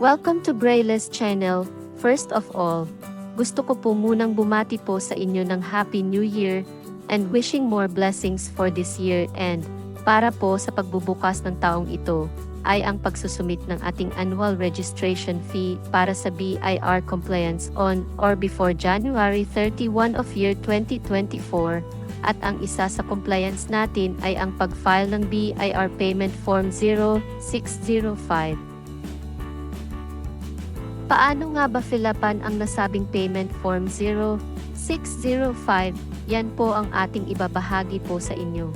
Welcome to Braille's channel. First of all, gusto ko po munang bumati po sa inyo ng Happy New Year and wishing more blessings for this year and para po sa pagbubukas ng taong ito ay ang pagsusumit ng ating annual registration fee para sa BIR compliance on or before January 31 of year 2024 at ang isa sa compliance natin ay ang pag-file ng BIR Payment Form 0605. Paano nga ba filapan ang nasabing Payment Form 0605? Yan po ang ating ibabahagi po sa inyo.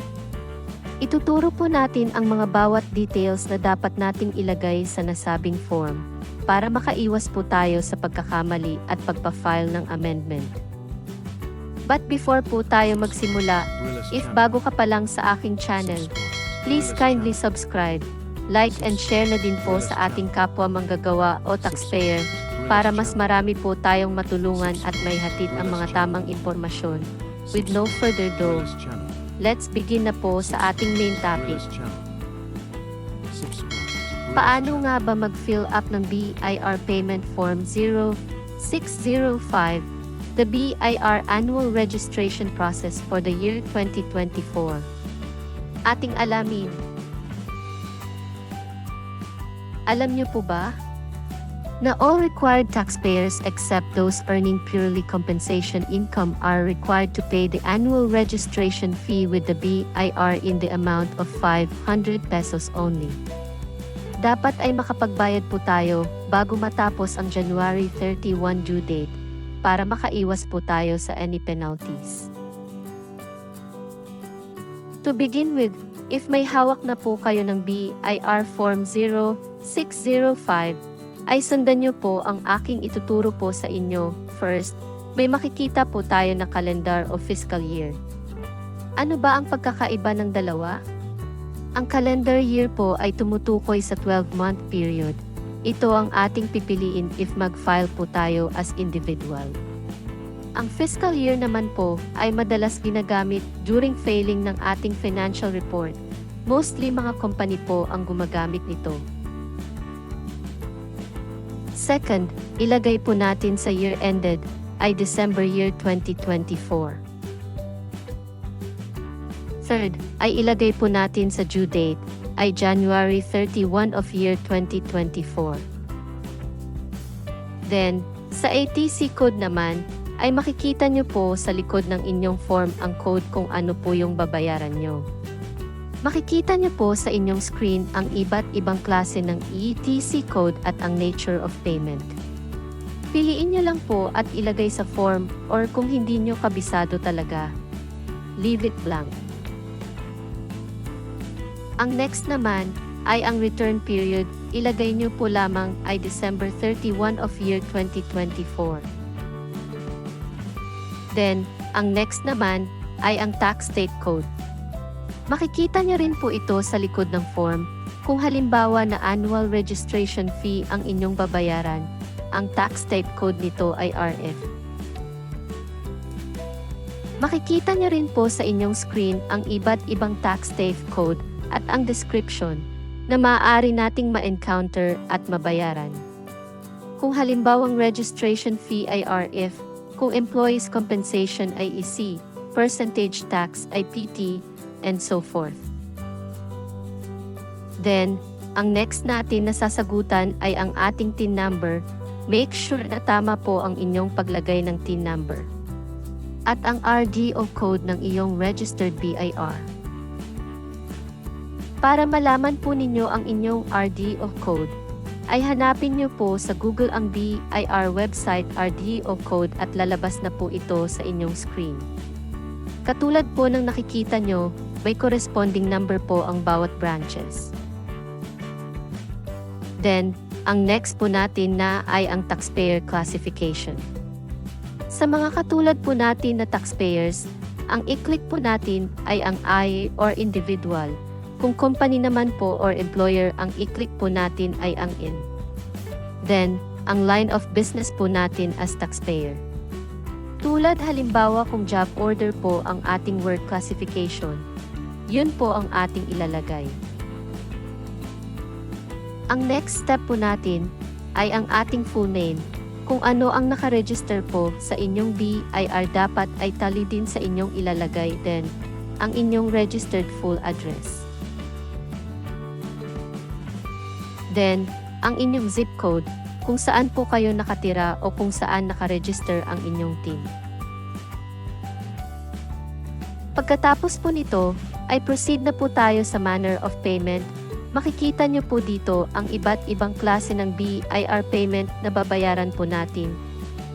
Ituturo po natin ang mga bawat details na dapat nating ilagay sa nasabing form para makaiwas po tayo sa pagkakamali at pagpa-file ng amendment. But before po tayo magsimula, if bago ka pa lang sa aking channel, please kindly subscribe, like and share na din po sa ating kapwa manggagawa o taxpayer para mas marami po tayong matulungan at may hatid ang mga tamang impormasyon. With no further ado, let's begin na po sa ating main topic. Paano nga ba mag-fill up ng BIR Payment Form 0605, the BIR Annual Registration Process for the year 2024? Ating alamin. Alam niyo po ba? Na all required taxpayers except those earning purely compensation income are required to pay the annual registration fee with the BIR in the amount of 500 pesos only. Dapat ay makapagbayad po tayo bago matapos ang January 31 due date para makaiwas po tayo sa any penalties. To begin with, if may hawak na po kayo ng BIR Form 0605, ay sundan niyo po ang aking ituturo po sa inyo. First, may makikita po tayo na kalendar o fiscal year. Ano ba ang pagkakaiba ng dalawa? Ang calendar year po ay tumutukoy sa 12-month period. Ito ang ating pipiliin if mag-file po tayo as individual. Ang fiscal year naman po ay madalas ginagamit during filing ng ating financial report. Mostly mga company po ang gumagamit nito. Second, ilagay po natin sa year ended ay December year 2024. Third, ay ilagay po natin sa due date ay January 31 of year 2024. Then, sa ATC code naman, ay makikita nyo po sa likod ng inyong form ang code kung ano po yung babayaran nyo. Makikita niyo po sa inyong screen ang iba't ibang klase ng ETC code at ang nature of payment. Piliin niyo lang po at ilagay sa form or kung hindi niyo kabisado talaga, leave it blank. Ang next naman ay ang return period, ilagay niyo po lamang ay December 31 of year 2024. Then, ang next naman ay ang tax state code. Makikita niyo rin po ito sa likod ng form. Kung halimbawa na annual registration fee ang inyong babayaran, ang tax type code nito ay RF. Makikita niyo rin po sa inyong screen ang iba't ibang tax type code at ang description na maaari nating ma-encounter at mabayaran. Kung halimbawang registration fee ay RF, kung employees compensation ay EC, percentage tax ay PT, and so forth. Then, ang next natin na sasagutan ay ang ating TIN number. Make sure na tama po ang inyong paglagay ng TIN number. At ang RDO code ng iyong registered BIR. Para malaman po ninyo ang inyong RDO code, ay hanapin niyo po sa Google ang BIR website RDO code at lalabas na po ito sa inyong screen. Katulad po ng nakikita nyo, may corresponding number po ang bawat branches. Then, ang next po natin na ay ang taxpayer classification. Sa mga katulad po natin na taxpayers, ang i-click po natin ay ang I or individual. Kung company naman po or employer, ang i-click po natin ay ang in. Then, ang line of business po natin as taxpayer. Tulad halimbawa kung job order po ang ating work classification, yun po ang ating ilalagay. Ang next step po natin ay ang ating full name. Kung ano ang nakaregister po sa inyong BIR dapat ay tali din sa inyong ilalagay din ang inyong registered full address. Then, ang inyong zip code, kung saan po kayo nakatira o kung saan nakaregister ang inyong team. Pagkatapos po nito, ay proceed na po tayo sa manner of payment. Makikita nyo po dito ang iba't ibang klase ng BIR payment na babayaran po natin.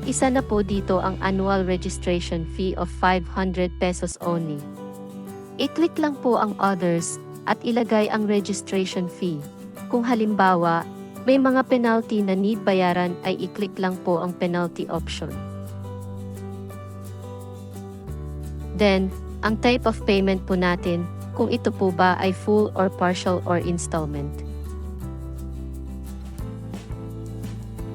Isa na po dito ang annual registration fee of 500 pesos only. I-click lang po ang others at ilagay ang registration fee. Kung halimbawa, may mga penalty na need bayaran ay i-click lang po ang penalty option. Then, ang type of payment po natin, kung ito po ba ay full or partial or installment.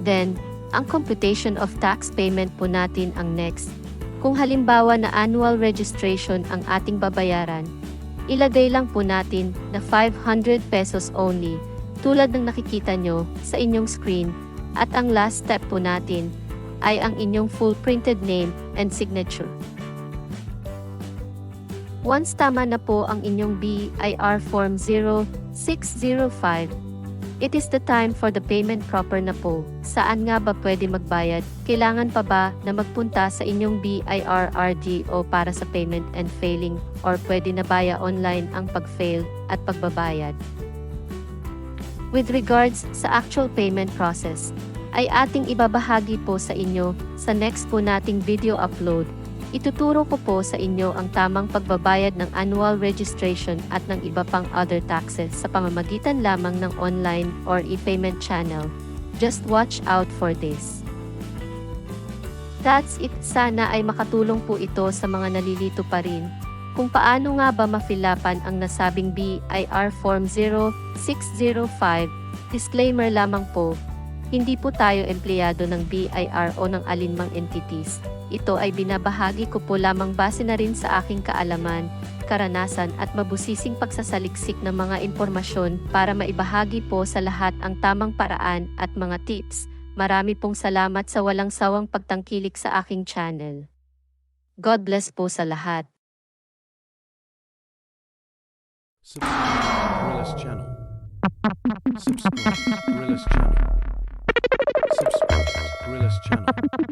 Then, ang computation of tax payment po natin ang next. Kung halimbawa na annual registration ang ating babayaran, ilagay lang po natin na 500 pesos only, tulad ng nakikita nyo sa inyong screen, at ang last step po natin ay ang inyong full printed name and signature. Once tama na po ang inyong BIR Form 0605, it is the time for the payment proper na po. Saan nga ba pwede magbayad? Kailangan pa ba na magpunta sa inyong BIR RDO para sa payment and failing or pwede na baya online ang pag-fail at pagbabayad? With regards sa actual payment process, ay ating ibabahagi po sa inyo sa next po nating video upload Ituturo ko po sa inyo ang tamang pagbabayad ng annual registration at ng iba pang other taxes sa pamamagitan lamang ng online or e-payment channel. Just watch out for this. That's it. Sana ay makatulong po ito sa mga nalilito pa rin. Kung paano nga ba mafilapan ang nasabing BIR Form 0605, disclaimer lamang po, hindi po tayo empleyado ng BIR o ng alinmang entities. Ito ay binabahagi ko po lamang base na rin sa aking kaalaman, karanasan at mabusising pagsasaliksik ng mga impormasyon para maibahagi po sa lahat ang tamang paraan at mga tips. Marami pong salamat sa walang sawang pagtangkilik sa aking channel. God bless po sa lahat. Subscribe. Subscribe Gorillas channel. Subscribe Gorillas channel. Subscribe Gorillas channel.